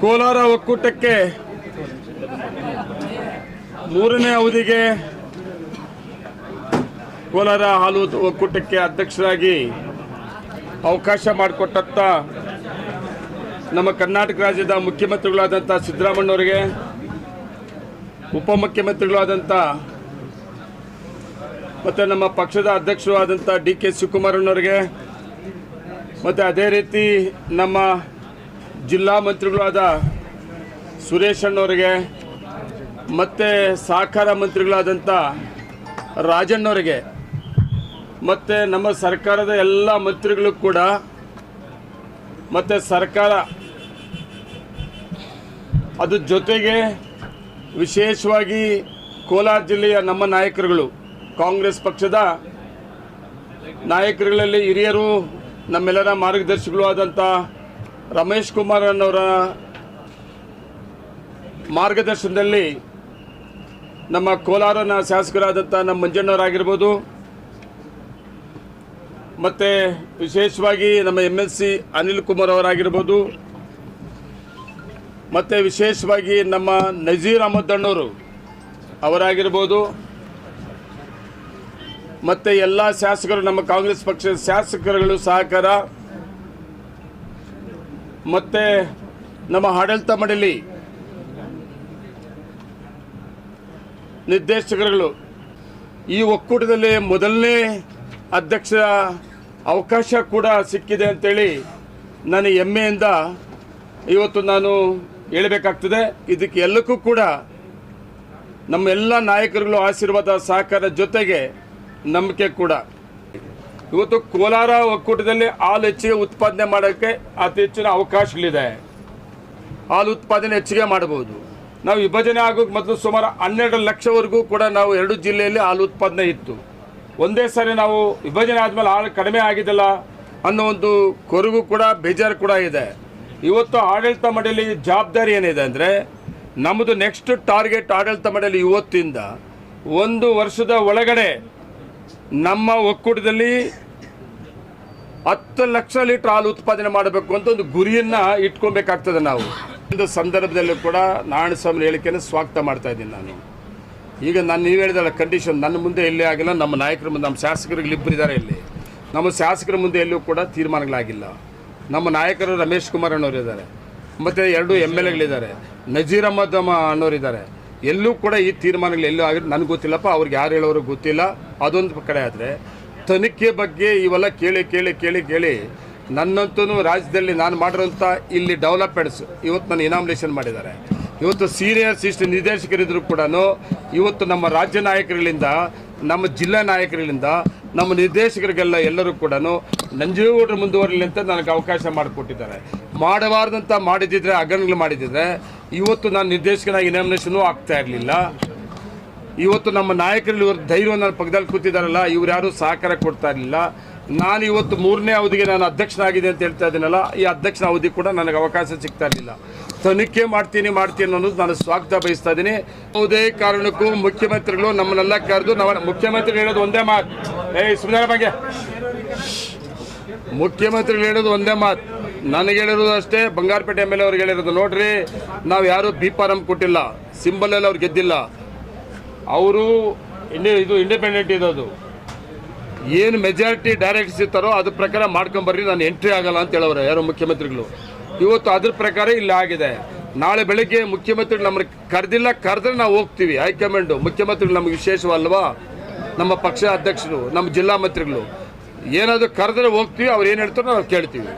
ಕೋಲಾರ ಒಕ್ಕೂಟಕ್ಕೆ ಮೂರನೇ ಅವಧಿಗೆ ಕೋಲಾರ ಹಾಲು ಒಕ್ಕೂಟಕ್ಕೆ ಅಧ್ಯಕ್ಷರಾಗಿ ಅವಕಾಶ ಮಾಡಿಕೊಟ್ಟಂಥ ನಮ್ಮ ಕರ್ನಾಟಕ ರಾಜ್ಯದ ಮುಖ್ಯಮಂತ್ರಿಗಳಾದಂಥ ಸಿದ್ದರಾಮಣ್ಣವರಿಗೆ ಉಪಮುಖ್ಯಮಂತ್ರಿಗಳಾದಂಥ ಮತ್ತು ನಮ್ಮ ಪಕ್ಷದ ಅಧ್ಯಕ್ಷರು ಆದಂಥ ಡಿ ಕೆ ಶಿವಕುಮಾರಣ್ಣವರಿಗೆ ಮತ್ತು ಅದೇ ರೀತಿ ನಮ್ಮ ಜಿಲ್ಲಾ ಮಂತ್ರಿಗಳಾದ ಸುರೇಶ್ ಅಣ್ಣವರಿಗೆ, ಮತ್ತು ಸಹಕಾರ ಮಂತ್ರಿಗಳಾದಂಥ ರಾಜಣ್ಣವರಿಗೆ ಮತ್ತು ನಮ್ಮ ಸರ್ಕಾರದ ಎಲ್ಲ ಮಂತ್ರಿಗಳು ಕೂಡ, ಮತ್ತು ಸರ್ಕಾರ ಅದ್ರ ಜೊತೆಗೆ ವಿಶೇಷವಾಗಿ ಕೋಲಾರ ಜಿಲ್ಲೆಯ ನಮ್ಮ ನಾಯಕರುಗಳು, ಕಾಂಗ್ರೆಸ್ ಪಕ್ಷದ ನಾಯಕರುಗಳಲ್ಲಿ ಹಿರಿಯರು, ನಮ್ಮೆಲ್ಲರ ಮಾರ್ಗದರ್ಶಿಗಳು ಆದಂಥ ರಮೇಶ್ ಕುಮಾರ್ ಅನ್ನೋರ ಮಾರ್ಗದರ್ಶನದಲ್ಲಿ ನಮ್ಮ ಕೋಲಾರನ ಶಾಸಕರಾದಂಥ ನಮ್ಮ ಮಂಜಣ್ಣವರಾಗಿರ್ಬೋದು. ಮತ್ತು ವಿಶೇಷವಾಗಿ ನಮ್ಮ M L C Anil Kumar ಅವರಾಗಿರ್ಬೋದು. ಮತ್ತು ವಿಶೇಷವಾಗಿ ನಮ್ಮ ನಜೀರ್ ಅಹಮದ್ ಅಣ್ಣವರು ಅವರಾಗಿರ್ಬೋದು. ಮತ್ತು ಎಲ್ಲ ಶಾಸಕರು, ನಮ್ಮ ಕಾಂಗ್ರೆಸ್ ಪಕ್ಷದ ಶಾಸಕರುಗಳು ಸಹಕಾರ ಮತ್ತು ನಮ್ಮ ಆಡಳಿತ ಮಂಡಳಿ ನಿರ್ದೇಶಕರುಗಳು ಈ ಒಕ್ಕೂಟದಲ್ಲಿ ಮೊದಲನೇ ಅಧ್ಯಕ್ಷ ಅವಕಾಶ ಕೂಡ ಸಿಕ್ಕಿದೆ ಅಂತೇಳಿ ನನ್ನ ಹೆಮ್ಮೆಯಿಂದ ಇವತ್ತು ನಾನು ಹೇಳಬೇಕಾಗ್ತದೆ. ಇದಕ್ಕೆ ಎಲ್ಲಕ್ಕೂ ಕೂಡ ನಮ್ಮೆಲ್ಲ ನಾಯಕರುಗಳು ಆಶೀರ್ವಾದ ಸಹಕಾರ ಜೊತೆಗೆ ನಂಬಿಕೆ ಕೂಡ. ಇವತ್ತು ಕೋಲಾರ ಒಕ್ಕೂಟದಲ್ಲಿ ಹಾಲು ಹೆಚ್ಚಿಗೆ ಉತ್ಪಾದನೆ ಮಾಡೋಕ್ಕೆ ಅತಿ ಹೆಚ್ಚಿನ ಅವಕಾಶಗಳಿದೆ. ಹಾಲು ಉತ್ಪಾದನೆ ಹೆಚ್ಚಿಗೆ ಮಾಡಬಹುದು ನಾವು ವಿಭಜನೆ ಆಗೋಕ್ಕೆ ಮೊದಲು ಸುಮಾರು ಹನ್ನೆರಡು ಲಕ್ಷವರೆಗೂ ಕೂಡ ನಾವು ಎರಡು ಜಿಲ್ಲೆಯಲ್ಲಿ ಹಾಲು ಉತ್ಪಾದನೆ ಇತ್ತು. ಒಂದೇ ಸಾರಿ ನಾವು ವಿಭಜನೆ ಆದಮೇಲೆ ಹಾಲು ಕಡಿಮೆ ಆಗಿದ್ದಲ್ಲ ಅನ್ನೋ ಒಂದು ಕೊರಗು ಕೂಡ ಬೇಜಾರು ಕೂಡ ಇದೆ. ಇವತ್ತು ಆಡಳಿತ ಮಂಡಳಿ ಜವಾಬ್ದಾರಿ ಏನಿದೆ ಅಂದರೆ ನಮ್ಮದು ನೆಕ್ಸ್ಟ್ ಟಾರ್ಗೆಟ್ ಆಡಳಿತ ಮಂಡಳಿ ಇವತ್ತಿಂದ ಒಂದು ವರ್ಷದ ಒಳಗಡೆ ನಮ್ಮ ಒಕ್ಕೂಟದಲ್ಲಿ ಹತ್ತು ಲಕ್ಷ ಲೀಟರ್ ಹಾಲು ಉತ್ಪಾದನೆ ಮಾಡಬೇಕು ಅಂತ ಒಂದು ಗುರಿಯನ್ನ ಇಟ್ಕೊಬೇಕಾಗ್ತದೆ ನಾವು. ಒಂದು ಸಂದರ್ಭದಲ್ಲೂ ಕೂಡ ನಾರಾಯಣ ಸ್ವಾಮಿ ಹೇಳಿಕೆಯನ್ನು ಸ್ವಾಗತ ಮಾಡ್ತಾ ಇದ್ದೀನಿ ನಾನು. ಈಗ ನಾನು ನೀವು ಹೇಳಿದಲ್ಲ ಕಂಡೀಷನ್ ನನ್ನ ಮುಂದೆ ಎಲ್ಲೇ ಆಗಿಲ್ಲ, ನಮ್ಮ ನಾಯಕರ ಮುಂದೆ, ನಮ್ಮ ಶಾಸಕರಿಗೆ ಇಬ್ಬರಿದ್ದಾರೆ ಇಲ್ಲಿ. ನಮ್ಮ ಶಾಸಕರ ಮುಂದೆ ಎಲ್ಲೂ ಕೂಡ ತೀರ್ಮಾನಗಳಾಗಿಲ್ಲ. ನಮ್ಮ ನಾಯಕರು ರಮೇಶ್ ಕುಮಾರ್ ಅನ್ನೋರು ಇದ್ದಾರೆ. ಮತ್ತು ಎರಡು ಎಂ ಎಲ್ ಎಗಳಿದ್ದಾರೆ. ನಜೀರ್ ಅಹಮದ್ ಅನ್ನೋರಿದ್ದಾರೆ. ಎಲ್ಲೂ ಕೂಡ ಈ ತೀರ್ಮಾನಗಳು ಎಲ್ಲೂ ಆಗಿರೋ ನನಗೆ ಗೊತ್ತಿಲ್ಲಪ್ಪ, ಅವ್ರಿಗೆ ಯಾರು ಹೇಳೋರು ಗೊತ್ತಿಲ್ಲ. ಅದೊಂದು ಕಡೆ ಆದರೆ ತನಿಖೆ ಬಗ್ಗೆ ಇವೆಲ್ಲ ಕೇಳಿ ಕೇಳಿ ಕೇಳಿ ಕೇಳಿ ನನ್ನಂತೂ ರಾಜ್ಯದಲ್ಲಿ ನಾನು ಮಾಡಿರೋಂಥ ಇಲ್ಲಿ ಡೆವಲಪ್ಮೆಂಟ್ಸ್ ಇವತ್ತು ನಾನು ಇನಾಮಿನೇಷನ್ ಮಾಡಿದ್ದಾರೆ. ಇವತ್ತು ಸೀನಿಯರ್ ಸಿಸ್ಟ್ ನಿರ್ದೇಶಕರಿದ್ದರೂ ಕೂಡ ಇವತ್ತು ನಮ್ಮ ರಾಜ್ಯ ನಾಯಕರಿಂದ ನಮ್ಮ ಜಿಲ್ಲಾ ನಾಯಕರಿಂದ ನಮ್ಮ ನಿರ್ದೇಶಕರಿಗೆಲ್ಲ ಎಲ್ಲರೂ ಕೂಡ ನಂಜೇಗೌಡರು ಮುಂದುವರಲಿ ಅಂತ ನನಗೆ ಅವಕಾಶ ಮಾಡಿಕೊಟ್ಟಿದ್ದಾರೆ. ಮಾಡಬಾರ್ದಂತ ಮಾಡಿದ್ದಿದ್ರೆ ಅಗಣಗಳು ಮಾಡಿದ್ದಿದ್ರೆ ಇವತ್ತು ನಾನು ನಿರ್ದೇಶಕನಾಗಿ ಇನಾಮಿನೇಷನು ಆಗ್ತಾ ಇರಲಿಲ್ಲ. ಇವತ್ತು ನಮ್ಮ ನಾಯಕರಲ್ಲಿ ಇವರು ಧೈರ್ಯ ನನ್ನ ಪಕ್ಕದಲ್ಲಿ ಕೂತಿದ್ದಾರಲ್ಲ ಇವ್ರು ಯಾರು ಸಹಕಾರ ಕೊಡ್ತಾ ಇರಲಿಲ್ಲ. ನಾನು ಇವತ್ತು ಮೂರನೇ ಅವಧಿಗೆ ನಾನು ಅಧ್ಯಕ್ಷನಾಗಿದೆ ಅಂತ ಹೇಳ್ತಾ ಇದ್ದೀನಲ್ಲ, ಈ ಅಧ್ಯಕ್ಷನ ಅವಧಿ ಕೂಡ ನನಗೆ ಅವಕಾಶ ಸಿಗ್ತಾ ಇರಲಿಲ್ಲ. ತನಿಖೆ ಮಾಡ್ತೀನಿ ಮಾಡ್ತೀನಿ ಅನ್ನೋದು ನಾನು ಸ್ವಾಗತ ಬಯಸ್ತಾ ಇದ್ದೀನಿ. ಯಾವುದೇ ಕಾರಣಕ್ಕೂ ಮುಖ್ಯಮಂತ್ರಿಗಳು ನಮ್ಮನ್ನೆಲ್ಲ ಕರೆದು ನಾವು ಮುಖ್ಯಮಂತ್ರಿಗಳು ಹೇಳೋದು ಒಂದೇ ಮಾತು. ಏ ಸುಮ್ಮನೆ ಬಗ್ಗೆ ಮುಖ್ಯಮಂತ್ರಿಗಳು ಹೇಳೋದು ಒಂದೇ ಮಾತು. ನನಗೆ ಹೇಳಿರೋದು ಅಷ್ಟೇ, ಬಂಗಾರಪೇಟೆ ಎಂ ಎಲ್ ಅವ್ರಿಗೆ ಹೇಳಿರೋದು ನೋಡ್ರಿ, ನಾವು ಯಾರು ಬಿ ಫಾರಂ ಕೊಟ್ಟಿಲ್ಲ. ಸಿಂಬಲಲ್ಲಿ ಅವ್ರು ಗೆದ್ದಿಲ್ಲ. ಅವರು ಇಂಡಿ, ಇದು ಇಂಡಿಪೆಂಡೆಂಟ್ ಇರೋದು ಏನು ಮೆಜಾರಿಟಿ ಡೈರೆಕ್ಟ್ಸ್ ಇರ್ತಾರೋ ಅದ್ರ ಪ್ರಕಾರ ಮಾಡ್ಕೊಂಬರ್ರಿ, ನಾನು ಎಂಟ್ರಿ ಆಗಲ್ಲ ಅಂತ ಹೇಳೋರು ಯಾರೋ ಮುಖ್ಯಮಂತ್ರಿಗಳು. ಇವತ್ತು ಅದ್ರ ಪ್ರಕಾರ ಇಲ್ಲಿ ಆಗಿದೆ. ನಾಳೆ ಬೆಳಗ್ಗೆ ಮುಖ್ಯಮಂತ್ರಿಗಳು ನಮ್ಮನ್ನು ಕರೆದಿಲ್ಲ, ಕರೆದ್ರೆ ನಾವು ಹೋಗ್ತೀವಿ, ಹೈಕಮಾಂಡು. ಮುಖ್ಯಮಂತ್ರಿಗಳು ನಮಗೆ ವಿಶೇಷವಲ್ವಾ? ನಮ್ಮ ಪಕ್ಷ ಅಧ್ಯಕ್ಷರು, ನಮ್ಮ ಜಿಲ್ಲಾ ಮಂತ್ರಿಗಳು. ಏನಾದರೂ ಕರೆದ್ರೆ ಹೋಗ್ತೀವಿ, ಅವ್ರು ಏನು ಹೇಳ್ತಾರೋ ನಾವು ಕೇಳ್ತೀವಿ.